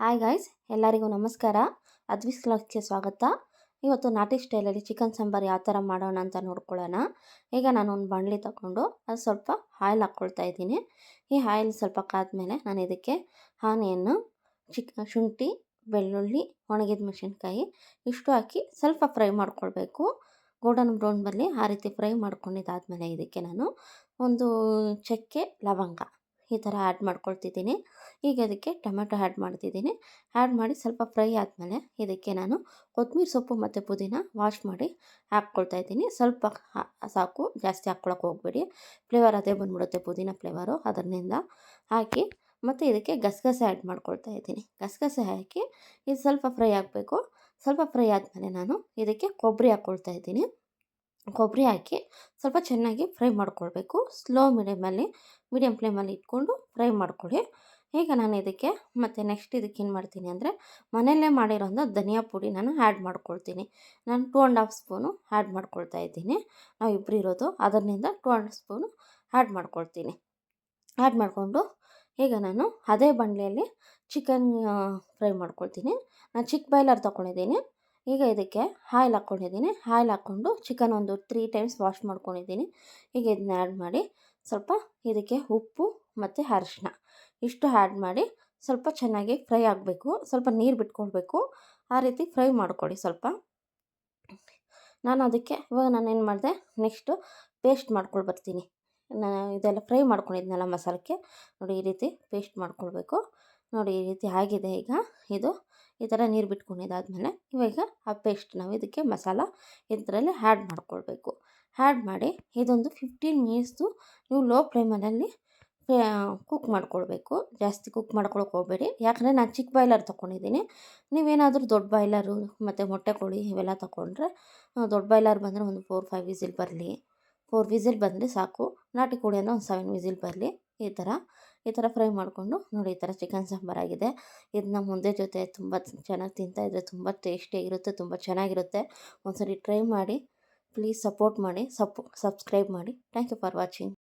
Hi guys ಎಲ್ಲರಿಗೂ ನಮಸ್ಕಾರ. ಅದ್ವಿಸ್ ಕ್ಲಾಸ್ಗೆ ಸ್ವಾಗತ. ಇವತ್ತು ನಾಟಿ ಸ್ಟೈಲಲ್ಲಿ ಚಿಕನ್ ಸಾಂಬಾರು ಯಾವ ಥರ ಮಾಡೋಣ ಅಂತ ನೋಡ್ಕೊಳ್ಳೋಣ. ಈಗ ನಾನು ಒಂದು ಬಾಣಲಿ ತಗೊಂಡು ಅದು ಸ್ವಲ್ಪ ಆಯಿಲ್ ಹಾಕ್ಕೊಳ್ತಾ ಇದ್ದೀನಿ. ಈ ಆಯಿಲ್ ಸ್ವಲ್ಪ ಕಾದ್ಮೇಲೆ ನಾನು ಇದಕ್ಕೆ ಆನಿಯನ್ನು, ಚಿಕ್, ಶುಂಠಿ, ಬೆಳ್ಳುಳ್ಳಿ, ಒಣಗಿದ ಮೆಣಸಿನ್ಕಾಯಿ ಇಷ್ಟು ಹಾಕಿ ಸ್ವಲ್ಪ ಫ್ರೈ ಮಾಡ್ಕೊಳ್ಬೇಕು. ಗೋಲ್ಡನ್ ಬ್ರೌನ್ ಬರಲಿ ಆ ರೀತಿ ಫ್ರೈ ಮಾಡ್ಕೊಂಡಿದ್ದಾದಮೇಲೆ ಇದಕ್ಕೆ ನಾನು ಒಂದು ಚಕ್ಕೆ ಲವಂಗ. ಈ ಥರ ಆ್ಯಡ್ ಮಾಡ್ಕೊಳ್ತಿದ್ದೀನಿ. ಈಗ ಅದಕ್ಕೆ ಟೊಮೆಟೊ ಆ್ಯಡ್ ಮಾಡ್ತಿದ್ದೀನಿ. ಆ್ಯಡ್ ಮಾಡಿ ಸ್ವಲ್ಪ ಫ್ರೈ ಆದಮೇಲೆ ಇದಕ್ಕೆ ನಾನು ಕೊತ್ತಂಬರಿ ಸೊಪ್ಪು ಮತ್ತು ಪುದೀನ ವಾಶ್ ಮಾಡಿ ಹಾಕ್ಕೊಳ್ತಾ ಇದ್ದೀನಿ. ಸ್ವಲ್ಪ ಸಾಕು, ಜಾಸ್ತಿ ಹಾಕ್ಕೊಳಕ್ಕೆ ಹೋಗಬೇಡಿ. ಫ್ಲೇವರ್ ಅದೇ ಬಂದ್ಬಿಡುತ್ತೆ, ಪುದೀನ ಫ್ಲೇವರು ಅದರಿಂದ. ಹಾಕಿ ಮತ್ತು ಇದಕ್ಕೆ ಗಸಗಸೆ ಆ್ಯಡ್ ಮಾಡ್ಕೊಳ್ತಾ ಇದ್ದೀನಿ. ಗಸಗಸೆ ಹಾಕಿ ಇದು ಸ್ವಲ್ಪ ಫ್ರೈ ಆಗಬೇಕು. ಸ್ವಲ್ಪ ಫ್ರೈ ಆದಮೇಲೆ ನಾನು ಇದಕ್ಕೆ ಕೊಬ್ಬರಿ ಹಾಕ್ಕೊಳ್ತಾ ಇದ್ದೀನಿ. ಕೊಬ್ಬರಿ ಹಾಕಿ ಸ್ವಲ್ಪ ಚೆನ್ನಾಗಿ ಫ್ರೈ ಮಾಡ್ಕೊಳ್ಬೇಕು. ಸ್ಲೋ ಮೀಡಿಯಮಲ್ಲಿ ಮೀಡಿಯಮ್ ಫ್ಲೇಮಲ್ಲಿ ಇಟ್ಕೊಂಡು ಫ್ರೈ ಮಾಡ್ಕೊಳ್ಳಿ. ಈಗ ನಾನು ಇದಕ್ಕೆ ಮತ್ತು ನೆಕ್ಸ್ಟ್ ಇದಕ್ಕೆ ಏನು ಮಾಡ್ತೀನಿ ಅಂದರೆ ಮನೆಯಲ್ಲೇ ಮಾಡಿರೋಂಥ ಧನಿಯಾ ಪುಡಿ ನಾನು ಆ್ಯಡ್ ಮಾಡ್ಕೊಳ್ತೀನಿ. ನಾನು two and half spoon add ಮಾಡ್ಕೊಳ್ತಾ ಇದ್ದೀನಿ. ನಾವು ಇಬ್ಬರು ಇರೋದು, ಅದರಿಂದ ಟೂ ಆ್ಯಂಡ್ ಸ್ಪೂನು ಆ್ಯಡ್ ಮಾಡ್ಕೊಳ್ತೀನಿ. ಆ್ಯಡ್ ಮಾಡಿಕೊಂಡು ಈಗ ನಾನು ಅದೇ ಬಾಣಲೆಯಲ್ಲಿ ಚಿಕನ್ ಫ್ರೈ ಮಾಡ್ಕೊಳ್ತೀನಿ. ನಾನು ಚಿಕ್ಕ ಬಾಯ್ಲರ್ ತೊಗೊಂಡಿದ್ದೀನಿ. ಈಗ ಇದಕ್ಕೆ ಆಯಿಲ್ ಹಾಕ್ಕೊಂಡಿದ್ದೀನಿ. ಆಯಿಲ್ ಹಾಕ್ಕೊಂಡು ಚಿಕನ್ ಒಂದು ತ್ರೀ ಟೈಮ್ಸ್ ವಾಶ್ ಮಾಡ್ಕೊಂಡಿದ್ದೀನಿ. ಈಗ ಇದನ್ನ ಆ್ಯಡ್ ಮಾಡಿ ಸ್ವಲ್ಪ ಇದಕ್ಕೆ ಉಪ್ಪು ಮತ್ತು ಅರಿಶಿನ ಇಷ್ಟು ಆ್ಯಡ್ ಮಾಡಿ ಸ್ವಲ್ಪ ಚೆನ್ನಾಗಿ ಫ್ರೈ ಆಗಬೇಕು. ಸ್ವಲ್ಪ ನೀರು ಬಿಟ್ಕೊಳ್ಬೇಕು. ಆ ರೀತಿ ಫ್ರೈ ಮಾಡ್ಕೊಳ್ಳಿ ಸ್ವಲ್ಪ. ನಾನು ಅದಕ್ಕೆ ಇವಾಗ ನಾನು ಏನು ಮಾಡಿದೆ? ನೆಕ್ಸ್ಟು ಪೇಸ್ಟ್ ಮಾಡ್ಕೊಂಡು ಬರ್ತೀನಿ. ನಾನು ಇದೆಲ್ಲ ಫ್ರೈ ಮಾಡ್ಕೊಂಡಿದ್ನಲ್ಲ ಮಸಾಲಕ್ಕೆ. ನೋಡಿ ಈ ರೀತಿ ಪೇಸ್ಟ್ ಮಾಡ್ಕೊಳ್ಬೇಕು. ನೋಡಿ ಈ ರೀತಿ ಆಗಿದೆ ಈಗ. ಇದು ಈ ಥರ ನೀರು ಬಿಟ್ಕೊಂಡಿದ್ದಾದಮೇಲೆ ಇವಾಗ ಆ ಪೇಸ್ಟ್ ನಾವು ಇದಕ್ಕೆ ಮಸಾಲ ಇದರಲ್ಲಿ ಆ್ಯಡ್ ಮಾಡ್ಕೊಳ್ಬೇಕು. ಆ್ಯಡ್ ಮಾಡಿ ಇದೊಂದು ಫಿಫ್ಟೀನ್ ಮಿನಿಟ್ಸು ನೀವು ಲೋ ಫ್ಲೇಮಲ್ಲಿ ಕುಕ್ ಮಾಡ್ಕೊಳ್ಬೇಕು. ಜಾಸ್ತಿ ಕುಕ್ ಮಾಡ್ಕೊಳಕ್ಕೆ ಹೋಗಬೇಡಿ. ಯಾಕಂದರೆ ನಾನು ಚಿಕ್ಕ ಬಾಯ್ಲರ್ ತೊಗೊಂಡಿದ್ದೀನಿ ನೀವೇನಾದರೂ ದೊಡ್ಡ ಬಾಯ್ಲರು ಮತ್ತು ಮೊಟ್ಟೆ ಕೋಳಿ ಇವೆಲ್ಲ ತೊಗೊಂಡ್ರೆ ದೊಡ್ಡ ಬಾಯ್ಲರ್ ಬಂದರೆ ಒಂದು ಫೋರ್ ಫೈವ್ ವಿಸಿಲ್ ಬರಲಿ. ಫೋರ್ ವಿಸಿಲ್ ಬಂದರೆ ಸಾಕು. ನಾಟಿ ಕೋಳಿ ಅಂದರೆ ಒಂದು ಸೆವೆನ್ ವಿಸಿಲ್ ಬರಲಿ. ಈ ಥರ ಈ ಥರ ಫ್ರೈ ಮಾಡಿಕೊಂಡು ನೋಡಿ ಈ ಥರ ಚಿಕನ್ ಸಾಂಬಾರಾಗಿದೆ ಇದನ್ನ ಮುಂದೆ ಜೊತೆ ತುಂಬ ಚೆನ್ನಾಗಿ ತಿಂತಾಯಿದ್ರೆ ತುಂಬ ಟೇಸ್ಟಿಯಾಗಿರುತ್ತೆ ತುಂಬ ಚೆನ್ನಾಗಿರುತ್ತೆ. ಒಂದ್ಸರಿ ಟ್ರೈ ಮಾಡಿ, ಪ್ಲೀಸ್ ಸಪೋರ್ಟ್ ಮಾಡಿ, ಸಪ್, ಸಬ್ಸ್ಕ್ರೈಬ್ ಮಾಡಿ. Thank you for watching.